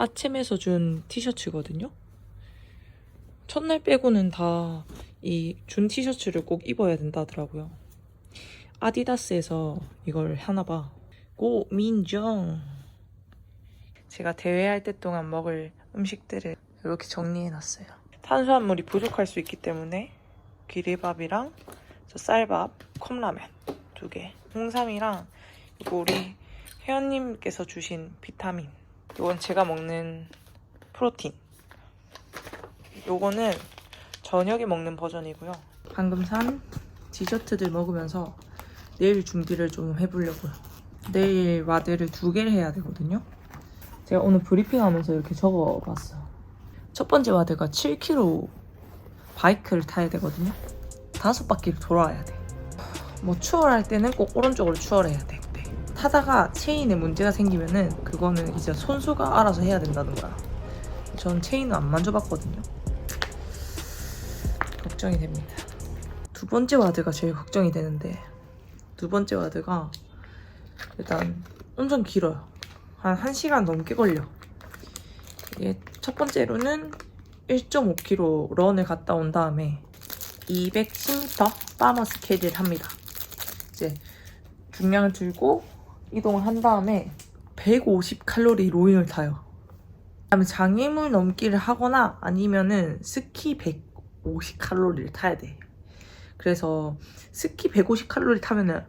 아침에서 준 티셔츠거든요. 첫날 빼고는 다 이 준 티셔츠를 꼭 입어야 된다 하더라고요. 아디다스에서 이걸 하나 봐. 고민정. 제가 대회할 때 동안 먹을 음식들을 이렇게 정리해 놨어요. 탄수화물이 부족할 수 있기 때문에 기리밥이랑 저 쌀밥, 컵라면 두 개, 홍삼이랑 이거 우리 회원님께서 주신 비타민. 이건 제가 먹는 프로틴. 요거는 저녁에 먹는 버전이고요. 방금 산 디저트들 먹으면서 내일 준비를 좀 해보려고요. 내일 와드를 두 개를 해야 되거든요. 제가 오늘 브리핑하면서 이렇게 적어봤어요. 첫 번째 와드가 7km 바이크를 타야 되거든요. 다섯 바퀴를 돌아와야 돼. 뭐 추월할 때는 꼭 오른쪽으로 추월해야 돼. 네. 타다가 체인에 문제가 생기면은 그거는 이제 손수가 알아서 해야 거야. 전 체인은 안 만져봤거든요. 걱정이 됩니다. 두 번째 와드가 제일 걱정이 되는데 두 번째 와드가 일단 엄청 길어요. 한 1시간 넘게 걸려. 이게 첫 번째로는 1.5km 런을 갔다 온 다음에 210m 파머스 캐리를 합니다. 이제 중량을 들고 이동을 한 다음에 150 칼로리 로잉을 타요. 그다음에 장애물 넘기를 하거나 아니면은 스키 150 칼로리를 타야 돼. 그래서 스키 150 칼로리 타면은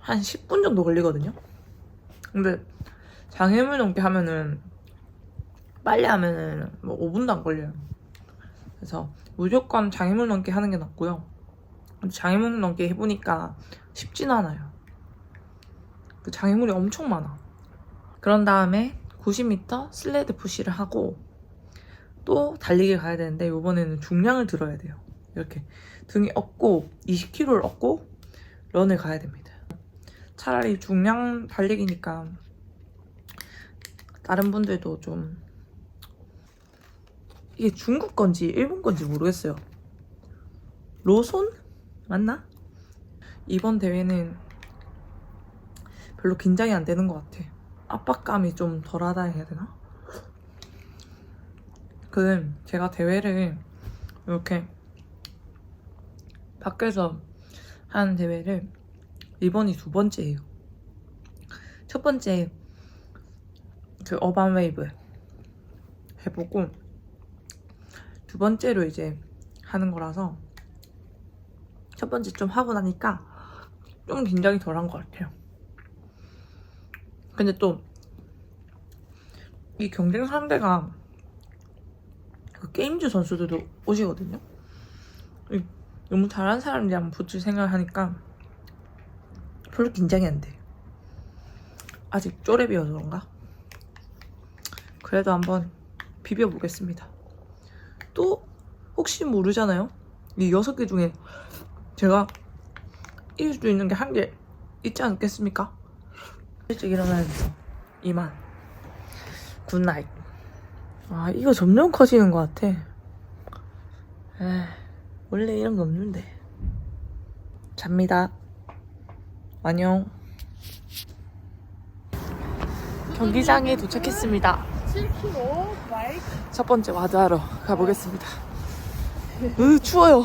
한 10분 정도 걸리거든요. 근데 장애물 넘기 하면은 빨리 하면은 뭐 5분도 안 걸려요. 그래서 무조건 장애물 넘기 하는 게 낫고요. 장애물 넘기 해보니까 쉽진 않아요. 그 장애물이 엄청 많아. 그런 다음에 90m 슬레드 푸시를 하고 또 달리기 가야 되는데 이번에는 중량을 들어야 돼요. 이렇게 등이 업고 20kg를 업고 런을 가야 됩니다. 차라리 중량 달리기니까 다른 분들도 좀 이게 중국 건지 일본 건지 모르겠어요. 로손 맞나? 이번 대회는 별로 긴장이 안 되는 것 같아. 압박감이 좀 덜하다 해야 되나? 그 제가 대회를 이렇게 밖에서 하는 대회를 이번이 두 번째예요. 첫 번째 그 어반 웨이브 해보고 두 번째로 이제 하는 거라서 첫 번째 좀 하고 나니까 좀 긴장이 덜한 것 같아요. 근데 또 이 경쟁 상대가 그 게임즈 선수들도 오시거든요. 이 너무 잘하는 사람들이랑 붙을 생각을 하니까 별로 긴장이 안 돼. 아직 쪼렙이어서 그런가? 그래도 한번 비벼보겠습니다. 또 혹시 모르잖아요. 이 여섯 개 중에 제가 이길 수 있는 게 한 개 있지 않겠습니까? 일찍 일어나야겠어. 이만. 굿나잇. 아 이거 점점 커지는 것 같아. 에 원래 이런 거 없는데. 잡니다. 안녕. 경기장에 도착했습니다. 7kg 바이크 첫 번째 와드하러 가보겠습니다. 으 추워요.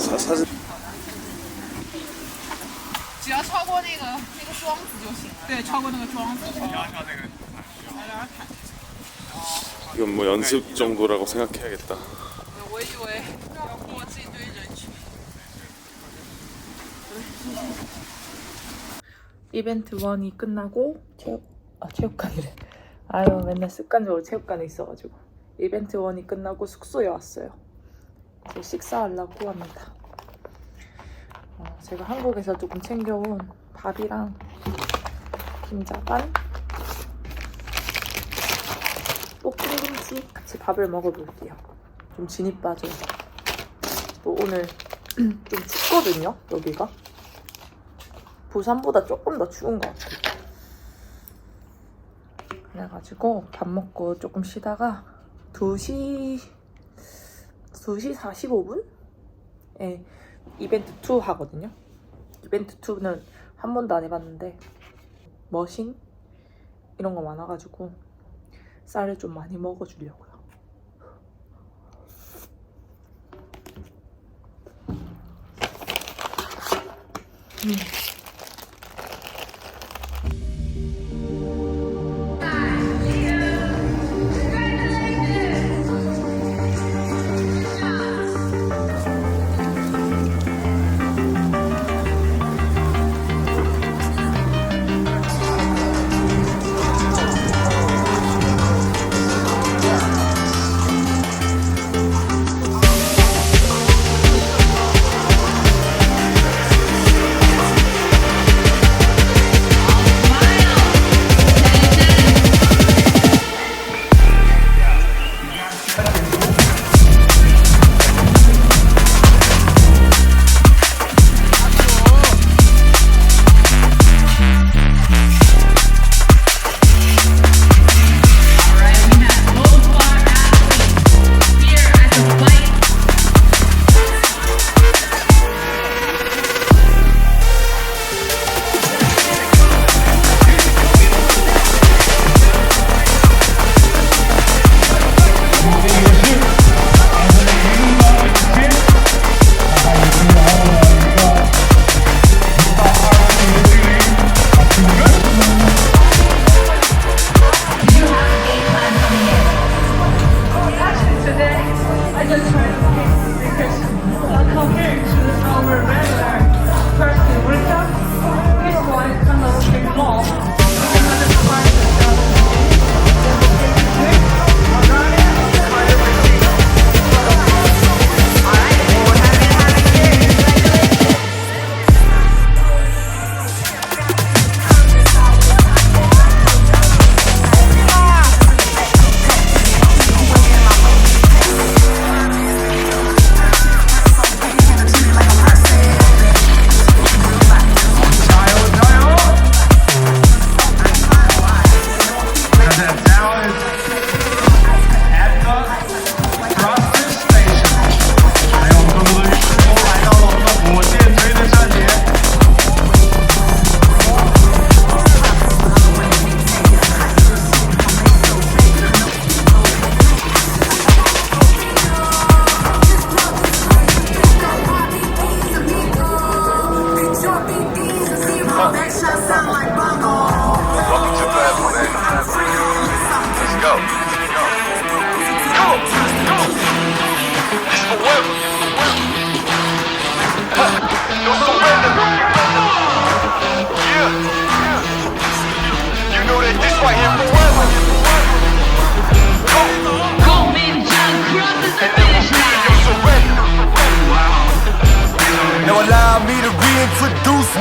사, 사진 只要超过那个那个桩子就行了。对，超过那个桩子。 이건 뭐 연습 정도라고 생각해야겠다. 我以为要过这一堆人群。 이벤트 1이 끝나고 체육 아 체육관이래. 아유 맨날 습관적으로 체육관에 있어가지고 이벤트 1이 끝나고 숙소에 왔어요. 식사하려고 합니다. 어, 제가 한국에서 조금 챙겨온 밥이랑 감자 반, 볶음김치 같이 밥을 먹어볼게요. 좀 진이 빠져요. 또 오늘 좀 춥거든요, 여기가. 부산보다 조금 더 추운 것 같아요. 그래가지고 밥 먹고 조금 쉬다가 2시 2시 45분에 이벤트 2 하거든요. 이벤트 2는 한 번도 안 해봤는데 머신 이런 거 많아가지고 쌀을 좀 많이 먹어주려고요. 음.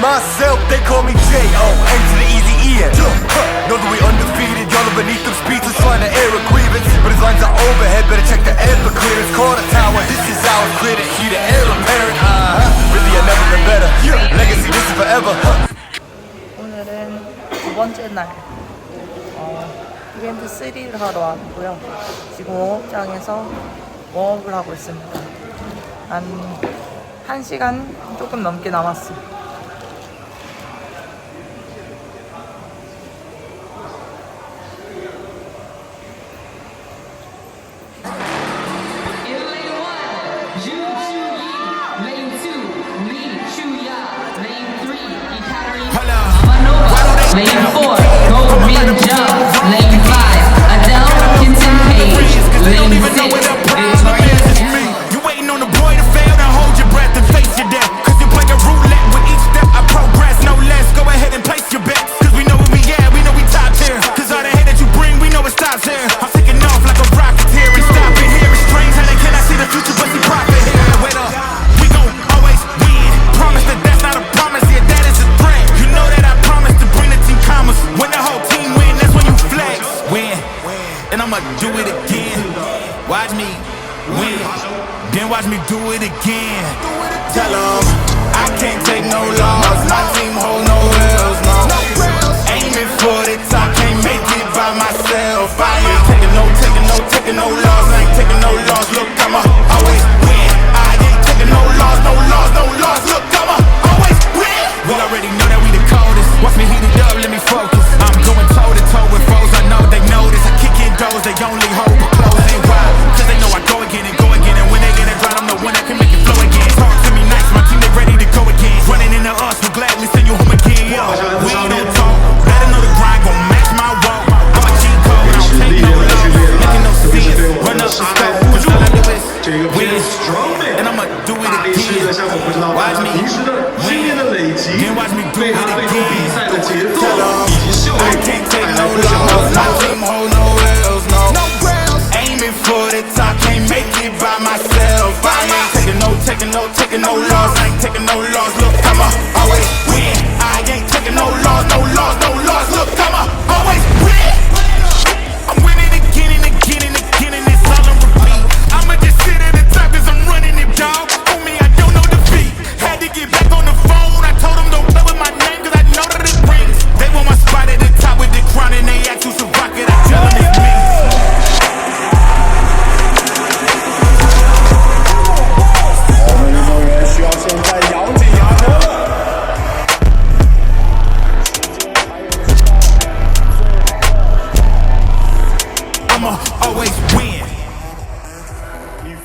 Myself. They call me J.O. N to the easy E-N. Know that we undefeated. Y'all are beneath them speeches trying to air a grievance. But his lines are overhead. Better check the air for clearance. The tower. This is ours. Clear the heat. The air apparent. Uh-huh. Really, I never been better. Legacy, this is forever. 오늘은 두 번째 날 어, 이벤트 3를 하러 왔고요. 지금 웜업장에서 웜업을 하고 있습니다. 한 1시간 조금 넘게 남았어요. It again. Tell 'em I can't take no loss. My team hold no L's, no. Aiming for the top, can't make it by myself. I ain't taking no, taking no, taking no loss. I ain't taking no loss. Look, I'ma always win. I ain't taking no loss, no loss, no loss. Look, I'ma always win. We already know that we the coldest. Watch me heat it up, let me focus. I'm going toe to toe with foes. I know they notice. I kick in doors, they only hope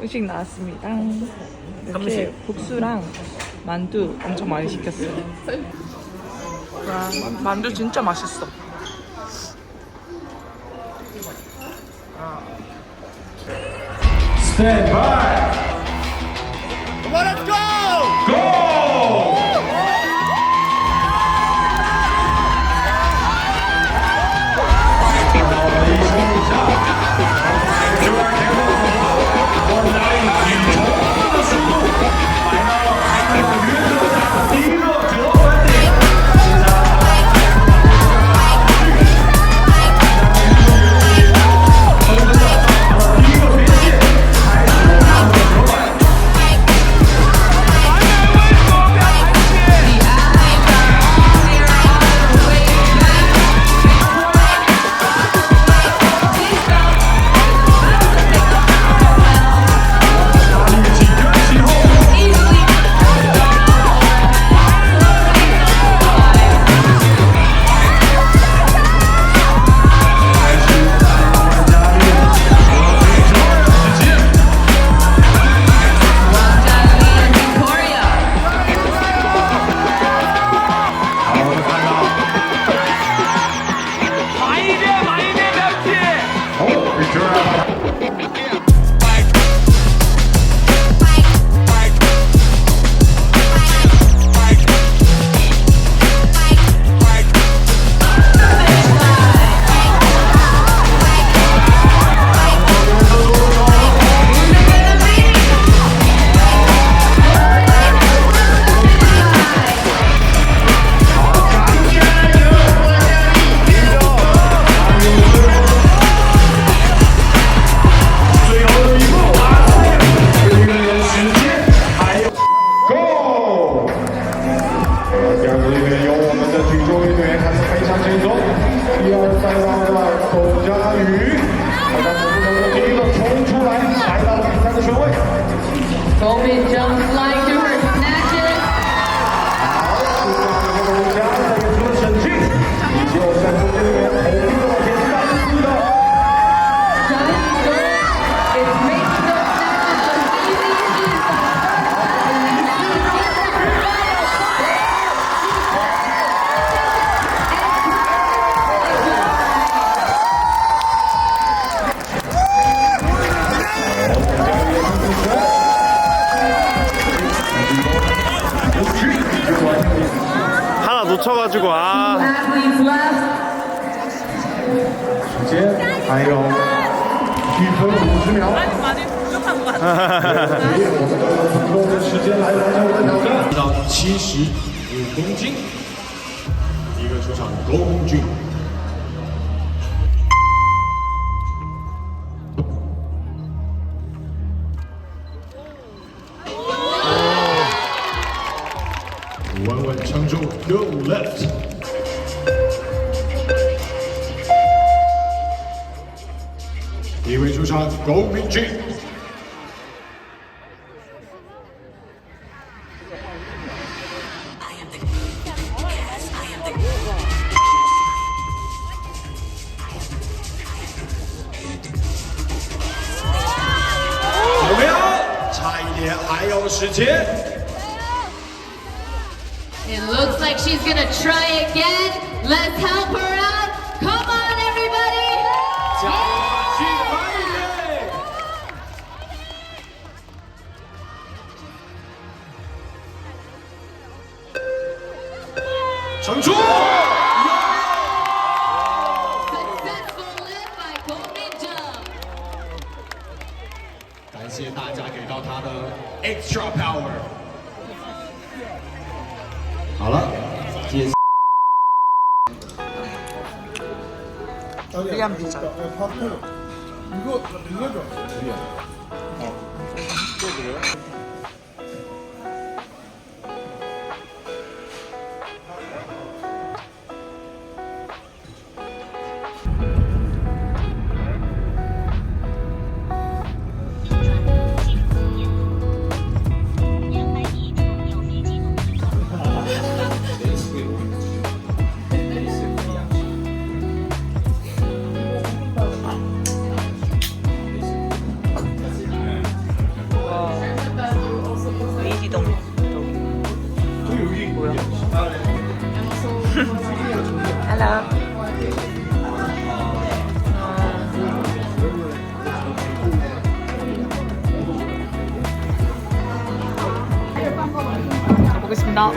음식 나왔습니다. 이렇게 국수랑 만두 엄청 많이 시켰어요. 와, 만두 진짜 맛있어. Go. Covid. 놓쳐가지고 아 Athletes left. 时间还有一分五十秒。 많이 부족한 것 같아. 以我们的更多的时间来完成我的挑战。到七十五公斤，一个球场公斤。 Judge It looks like she's gonna try again. Let's help her out. Come on, everybody! Yeah. 베이지 뭐야? Hello. 보겠습니다.